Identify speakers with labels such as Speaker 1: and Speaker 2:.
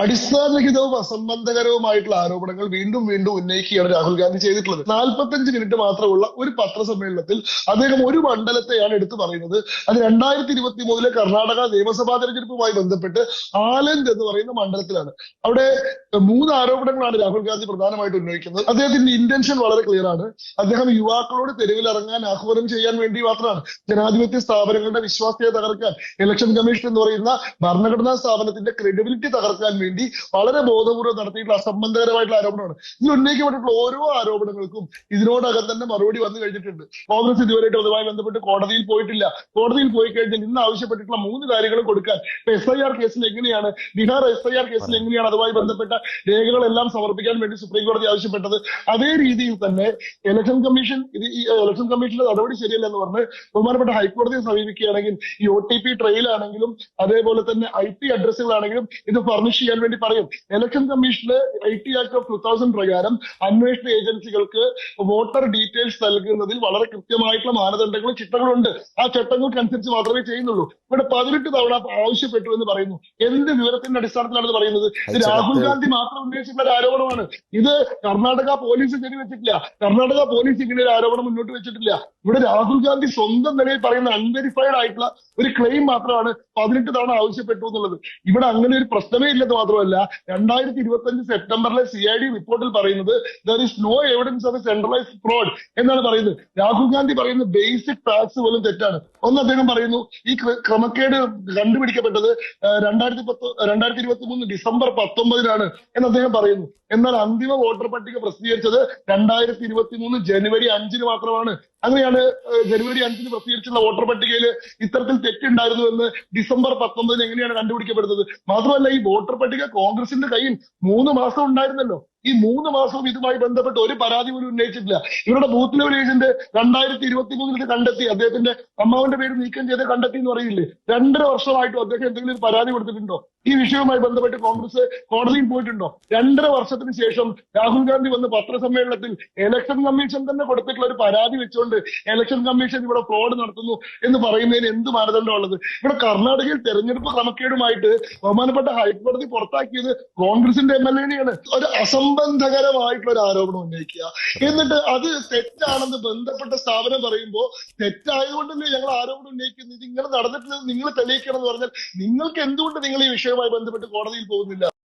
Speaker 1: അടിസ്ഥാനരഹിതവും അസംബന്ധകരവുമായിട്ടുള്ള ആരോപണങ്ങൾ വീണ്ടും വീണ്ടും ഉന്നയിക്കുകയാണ് രാഹുൽ ഗാന്ധി ചെയ്തിട്ടുള്ളത്. നാൽപ്പത്തഞ്ച് മിനിറ്റ് മാത്രമുള്ള ഒരു പത്രസമ്മേളനത്തിൽ അദ്ദേഹം ഒരു മണ്ഡലത്തെയാണ് എടുത്തു പറയുന്നത്. അത് രണ്ടായിരത്തി ഇരുപത്തി മൂന്നിലെ കർണാടക നിയമസഭാ തെരഞ്ഞെടുപ്പുമായി ബന്ധപ്പെട്ട് ആലന്ദ് എന്ന് പറയുന്ന മണ്ഡലത്തിലാണ്. അവിടെ മൂന്ന് ആരോപണങ്ങളാണ് രാഹുൽ ഗാന്ധി പ്രധാനമായിട്ട് ഉന്നയിക്കുന്നത്. അദ്ദേഹത്തിന്റെ ഇന്റൻഷൻ വളരെ ക്ലിയർ ആണ്. അദ്ദേഹം യുവാക്കളോട് തെരുവിലിറങ്ങാൻ ആഹ്വാനം ചെയ്യാൻ വേണ്ടി മാത്രമാണ്. ജനാധിപത്യ സ്ഥാപനങ്ങളുടെ വിശ്വാസ്യത തകർക്കാൻ ഇലക്ഷൻ കമ്മീഷൻ എന്ന് പറയുന്ന ഭരണഘടനാ സ്ഥാപനത്തിന്റെ ക്രെഡിബിലിറ്റി തകർക്കാൻ വളരെ ബോധപൂർവം നടത്തിയിട്ടുള്ള അസംബന്ധകരമായിട്ടുള്ള ആരോപണമാണ്. ഇതിൽ ഉന്നയിക്കപ്പെട്ടിട്ടുള്ള ഓരോ ആരോപണങ്ങൾക്കും ഇതിനോടകം തന്നെ മറുപടി വന്നു കഴിഞ്ഞിട്ടുണ്ട്. കോൺഗ്രസ് ഇതുവരെയായിട്ട് അതുമായി ബന്ധപ്പെട്ട് കോടതിയിൽ പോയിട്ടില്ല. കോടതിയിൽ പോയി കഴിഞ്ഞാൽ ഇന്ന് ആവശ്യപ്പെട്ടിട്ടുള്ള മൂന്ന് കാര്യങ്ങൾ കൊടുക്കാൻ എസ് ഐ ആർ കേസിൽ എങ്ങനെയാണ് ബീഹാർ എസ് ഐ ആർ കേസിൽ എങ്ങനെയാണ് അതുമായി ബന്ധപ്പെട്ട രേഖകളെല്ലാം സമർപ്പിക്കാൻ വേണ്ടി സുപ്രീം കോടതി ആവശ്യപ്പെട്ടത്? അതേ രീതിയിൽ തന്നെ ഇലക്ഷൻ കമ്മീഷൻ ഇത് ഈ ഇലക്ഷൻ കമ്മീഷന്റെ നടപടി ശരിയല്ല എന്ന് പറഞ്ഞ് ബഹുമാനപ്പെട്ട ഹൈക്കോടതിയെ സമീപിക്കുകയാണെങ്കിൽ ഈ ഒ ടി പി ട്രെയിൽ ആണെങ്കിലും അതേപോലെ തന്നെ ഐ പി അഡ്രസ്സുകളാണെങ്കിലും ഇത് ഫർണിഷ് ചെയ്യാൻ വേണ്ടി പറയും. Election commission I T act of two thousand പ്രകാരം അന്വേഷണ ഏജൻസികൾക്ക് വോട്ടർ ഡീറ്റെയിൽസ് നൽകുന്നതിൽ വളരെ കൃത്യമായിട്ടുള്ള മാനദണ്ഡങ്ങളും ചിട്ടങ്ങളുണ്ട് ആ ചട്ടങ്ങൾക്കനുസരിച്ച് മാത്രമേ ചെയ്യുന്നുള്ളൂ. ഇവിടെ പതിനെട്ട് തവണ ആവശ്യപ്പെട്ടു എന്ന് പറയുന്നു. എന്ത് വിവരത്തിന്റെ അടിസ്ഥാനത്തിലാണ് പറയുന്നത്? ഇത് രാഹുൽ ഗാന്ധി മാത്രം ഉന്നയിച്ചിട്ടുള്ള ഒരു ആരോപണമാണ്. ഇത് കർണാടക പോലീസ് ശരിവെച്ചിട്ടില്ല കർണാടക പോലീസ് ഇങ്ങനെ ഒരു ആരോപണം മുന്നോട്ട് വെച്ചിട്ടില്ല. ഇവിടെ രാഹുൽ ഗാന്ധി സ്വന്തം നിലയിൽ പറയുന്ന അൺവെരിഫൈഡ് ആയിട്ടുള്ള ഒരു ക്ലെയിം മാത്രമാണ് പതിനെട്ട് തവണ ആവശ്യപ്പെട്ടു എന്നുള്ളത്. ഇവിടെ അങ്ങനെ ഒരു പ്രശ്നമേ ഇല്ലെന്ന് മാത്രമല്ല രണ്ടായിരത്തി ഇരുപത്തി അഞ്ച് സെപ്റ്റംബറിലെ സി ഐ ഡി റിപ്പോർട്ടിൽ പറയുന്നത് there is no evidence of centralise fraud എന്നാണ് പറയുന്നത്. രാഹുൽ ഗാന്ധി പറയുന്ന ബേസിക് ഫാക്ട്സ് പോലും തെറ്റാണ്. ഒന്ന് അദ്ദേഹം പറയുന്നു ഈ ക്രമക്കേട് കണ്ടുപിടിക്കപ്പെട്ടത് രണ്ടായിരത്തി പത്ത് രണ്ടായിരത്തി ഇരുപത്തി മൂന്ന് ഡിസംബർ പത്തൊമ്പതിനാണ് എന്ന് അദ്ദേഹം പറയുന്നു. എന്നാൽ അന്തിമ വോട്ടർ പട്ടിക പ്രസിദ്ധീകരിച്ചത് രണ്ടായിരത്തി ഇരുപത്തി മൂന്ന് ജനുവരി അഞ്ചിന് മാത്രമാണ്. അങ്ങനെയാണ് ജനുവരി അഞ്ചിന് പ്രസിദ്ധീകരിച്ചുള്ള വോട്ടർ പട്ടികയിൽ ഇത്തരത്തിൽ തെറ്റുണ്ടായിരുന്നു എന്ന് ഡിസംബർ പത്തൊമ്പതിന് എങ്ങനെയാണ് കണ്ടുപിടിക്കപ്പെടുന്നത്? മാത്രമല്ല ഈ വോട്ടർ പട്ടിക കോൺഗ്രസിന്റെ കയ്യിൽ മൂന്ന് മാസം ഉണ്ടായിരുന്നല്ലോ. ഈ മൂന്ന് മാസവും ഇതുമായി ബന്ധപ്പെട്ട് ഒരു പരാതി പോലും ഉന്നയിച്ചിട്ടില്ല. ഇവരുടെ ബൂത്ത് ലെവൽ ഏജന്റ് രണ്ടായിരത്തി ഇരുപത്തി മൂന്നിൽ കണ്ടെത്തി. അദ്ദേഹത്തിന്റെ അമ്മാവന്റെ പേര് നീക്കം ചെയ്ത് കണ്ടെത്തി എന്ന് പറയില്ലേ? രണ്ടര വർഷമായിട്ടും അദ്ദേഹം എന്തെങ്കിലും പരാതി കൊടുത്തിട്ടുണ്ടോ? ഈ വിഷയവുമായി ബന്ധപ്പെട്ട് കോൺഗ്രസ് കോടതിയിൽ പോയിട്ടുണ്ടോ? രണ്ടര വർഷത്തിന് ശേഷം രാഹുൽ ഗാന്ധി വന്ന് പത്രസമ്മേളനത്തിൽ ഇലക്ഷൻ കമ്മീഷൻ തന്നെ കൊടുത്തിട്ടുള്ള ഒരു പരാതി വെച്ചുകൊണ്ട് ഇലക്ഷൻ കമ്മീഷൻ ഇവിടെ ഫ്രോഡ് നടത്തുന്നു എന്ന് പറയുന്നതിന് എന്ത് മാനദണ്ഡമുള്ളത്? ഇവിടെ കർണാടകയിൽ തെരഞ്ഞെടുപ്പ് ക്രമക്കേടുമായിട്ട് ബഹുമാനപ്പെട്ട ഹൈക്കോടതി പുറത്താക്കിയത് കോൺഗ്രസിന്റെ എം എൽ എനെയാണ് ഒരു അസംബന്ധകരമായിട്ടുള്ള ഒരു ആരോപണം ഉന്നയിക്കുക. എന്നിട്ട് അത് തെറ്റാണെന്ന് ബന്ധപ്പെട്ട സ്ഥാപനം പറയുമ്പോൾ തെറ്റായതുകൊണ്ടല്ലേ ഞങ്ങൾ ആരോപണം ഉന്നയിക്കുന്നത്? ഇത് ഇങ്ങനെ നടന്നിട്ടില്ലെന്ന് നിങ്ങൾ തെളിയിക്കണം എന്ന് പറഞ്ഞാൽ നിങ്ങൾക്ക് എന്തുകൊണ്ട് നിങ്ങൾ ഈ വിഷയവുമായി ബന്ധപ്പെട്ട് കോടതിയിൽ പോകുന്നില്ല?